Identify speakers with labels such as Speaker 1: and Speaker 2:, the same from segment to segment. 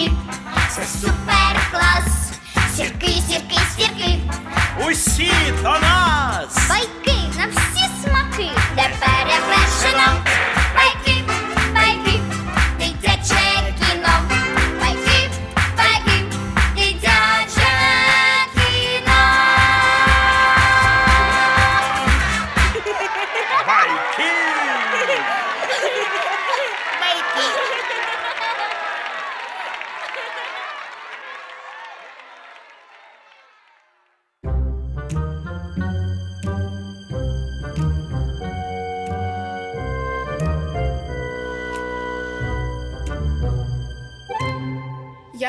Speaker 1: hip, sei
Speaker 2: super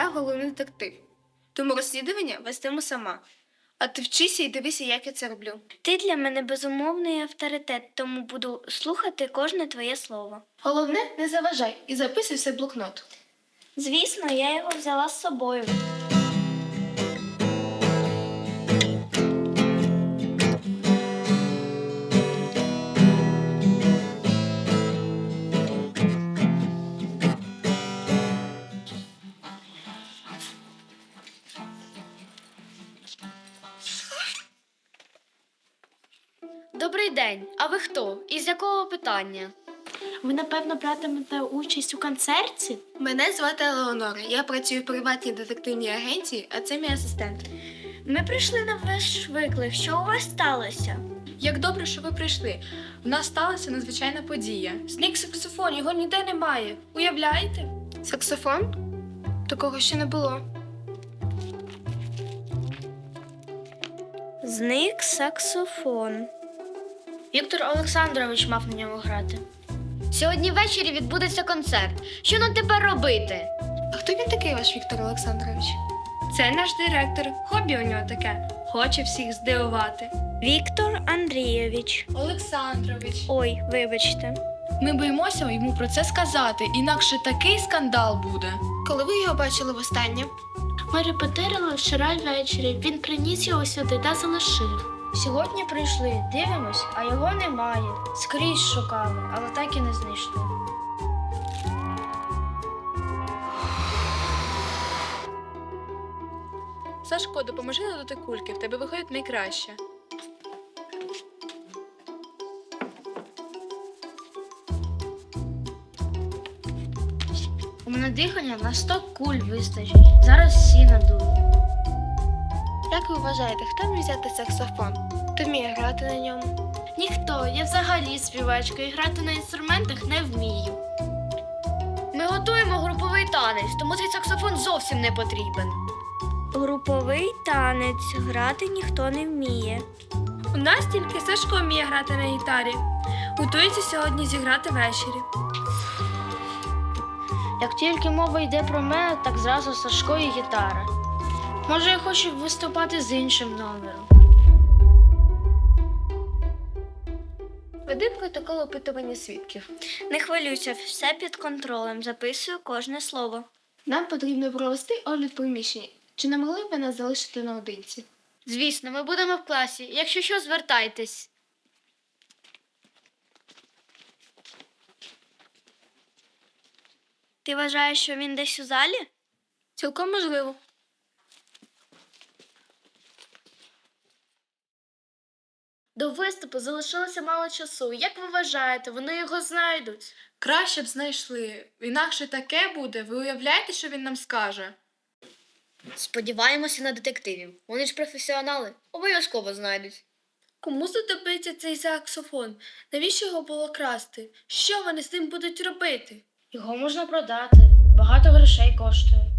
Speaker 3: Я головний детектив, тому розслідування вестиму сама. А ти вчися і дивися, як я це роблю.
Speaker 4: Ти для мене безумовний авторитет, тому буду слухати кожне твоє слово.
Speaker 3: Головне, не заважай і записуй все в блокнот.
Speaker 4: Звісно, я його взяла з собою. Добрий день. А ви хто? І з якого питання?
Speaker 5: Ви, напевно, братимете участь у концерті?
Speaker 3: Мене звати Елеонора. Я працюю в приватній детективній агенції, а це мій асистент.
Speaker 4: Ми прийшли на ваш виклик. Що у вас сталося?
Speaker 6: Як добре, що ви прийшли. У нас сталася надзвичайна подія.
Speaker 3: Зник саксофон, його ніде немає. Уявляєте? Саксофон? Такого ще не було.
Speaker 4: Зник саксофон. Віктор Олександрович мав на ньому грати. Сьогодні ввечері відбудеться концерт. Що нам тепер робити?
Speaker 3: А хто він такий ваш Віктор Олександрович? Це наш директор. Хобі у нього таке. Хоче всіх здивувати.
Speaker 4: Віктор Андрійович.
Speaker 6: Олександрович,
Speaker 4: Ой, вибачте.
Speaker 6: ми боїмося йому про це сказати, інакше такий скандал буде.
Speaker 3: Коли ви його бачили востаннє?
Speaker 5: Ми репетирували вчора ввечері. Він приніс його сюди та залишив.
Speaker 4: Сьогодні прийшли, дивимось, а його немає. Скрізь шукали, але так і не знайшли.
Speaker 6: Сашко, допоможи надути кульки, в тебе виходить найкраще.
Speaker 4: У мене дихання на 100 куль вистачить. Зараз всі надую.
Speaker 3: Ви вважаєте, хто міг взяти саксофон? Хто вміє грати на ньому?
Speaker 5: Ніхто, я взагалі співачка і грати на інструментах не вмію.
Speaker 4: Ми готуємо груповий танець, тому цей саксофон зовсім не потрібен. Груповий танець грати ніхто не вміє.
Speaker 3: У нас тільки Сашко вміє грати на гітарі. Готується сьогодні зіграти ввечері.
Speaker 4: Як тільки мова йде про мене, так зразу Сашко і гітара. Може, я хочу виступати з іншим номером.
Speaker 3: Веди протокол опитування свідків.
Speaker 4: Не хвилюйся, все під контролем. Записую кожне слово.
Speaker 3: Нам потрібно провести огляд приміщення. Чи не могли б ви нас залишити наодинці?
Speaker 4: Звісно, ми будемо в класі. Якщо що, звертайтесь. Ти вважаєш, що він десь у залі?
Speaker 3: Цілком можливо.
Speaker 5: До виступу залишилося мало часу. Як ви вважаєте, вони його знайдуть?
Speaker 6: Краще б знайшли. Інакше таке буде. Ви уявляєте, що він нам скаже?
Speaker 4: Сподіваємося на детективів. Вони ж професіонали. Обов'язково знайдуть.
Speaker 3: Кому знадобиться цей саксофон? Навіщо його було красти? Що вони з ним будуть робити?
Speaker 4: Його можна продати. Багато грошей коштує.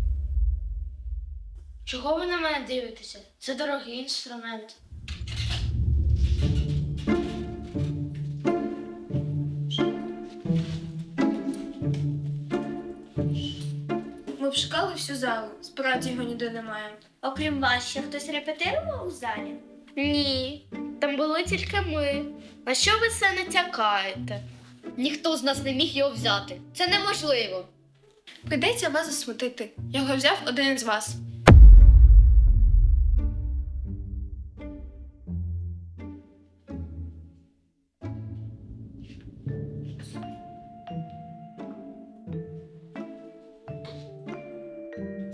Speaker 4: Чого ви на мене дивитеся? Це дорогий інструмент.
Speaker 3: Ми б шукали всю залу. Справді його ніде немає.
Speaker 4: Окрім вас, ще хтось репетирував у залі? Ні, там були тільки ми.
Speaker 5: На що ви це натякаєте?
Speaker 4: Ніхто з нас не міг його взяти. Це неможливо.
Speaker 3: Прийдеться вас засмутити. Його взяв один із вас.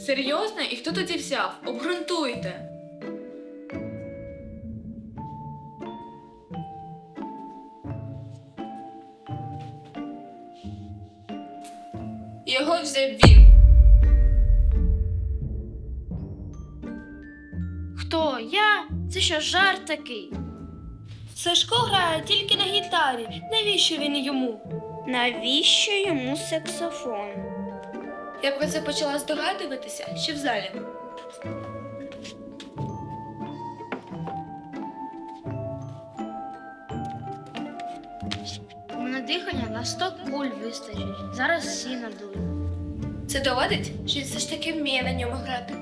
Speaker 6: Серйозно? І хто тоді взяв? Обґрунтуйте. Його взяв він.
Speaker 5: Хто? Я? Це що, жарт такий?
Speaker 3: Сашко грає тільки на гітарі. Навіщо він йому?
Speaker 5: Навіщо йому саксофон?
Speaker 3: Я про це почала здогадуватися ще в залі.
Speaker 5: У мене дихання на 100 куль вистачить. Зараз всі надую.
Speaker 3: Це доводить, що він все ж таки вміє на ньому грати.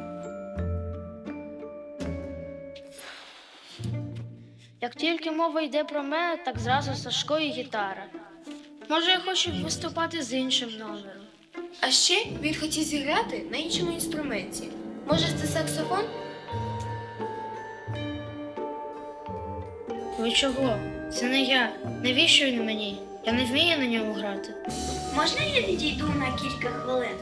Speaker 5: Як тільки мова йде про мене, так зразу Сашко і гітара. Може, я хочу виступати з іншим номером.
Speaker 3: А ще він хотів зіграти на іншому інструменті. Може, це саксофон?
Speaker 5: Ви чого? Це не я. Навіщо він мені? Я не вмію на ньому грати. Можна я відійду на кілька хвилин?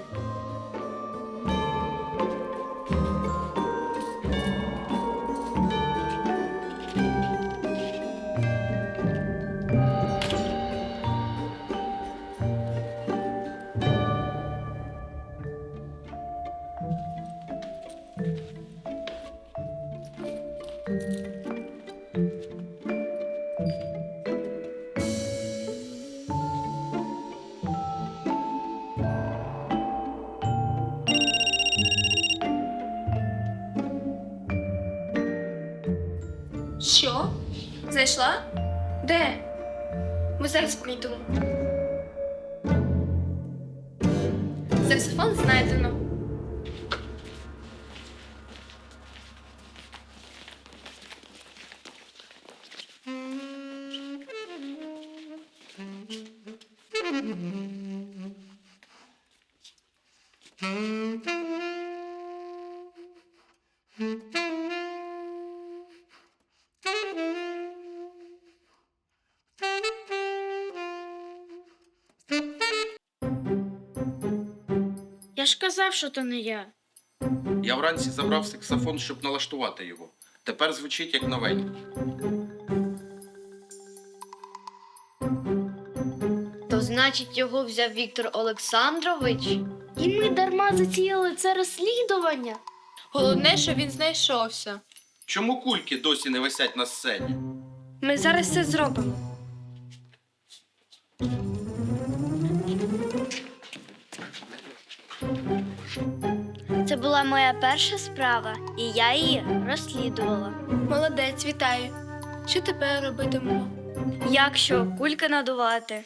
Speaker 3: Знайшла? Де? Ми зараз прийдемо. Саксофон знайдено.
Speaker 5: Я ж казав, що то не я.
Speaker 7: Я вранці забрав саксофон, щоб налаштувати його. Тепер звучить як новенький.
Speaker 5: То значить, його взяв Віктор Олександрович? І ми дарма затіяли це розслідування.
Speaker 6: Головне, що він знайшовся.
Speaker 7: Чому кульки досі не висять на сцені?
Speaker 3: Ми зараз це зробимо.
Speaker 5: Це була моя перша справа, і я її розслідувала.
Speaker 3: Молодець, вітаю. Що тепер робитимемо?
Speaker 5: Якщо кулька надувати?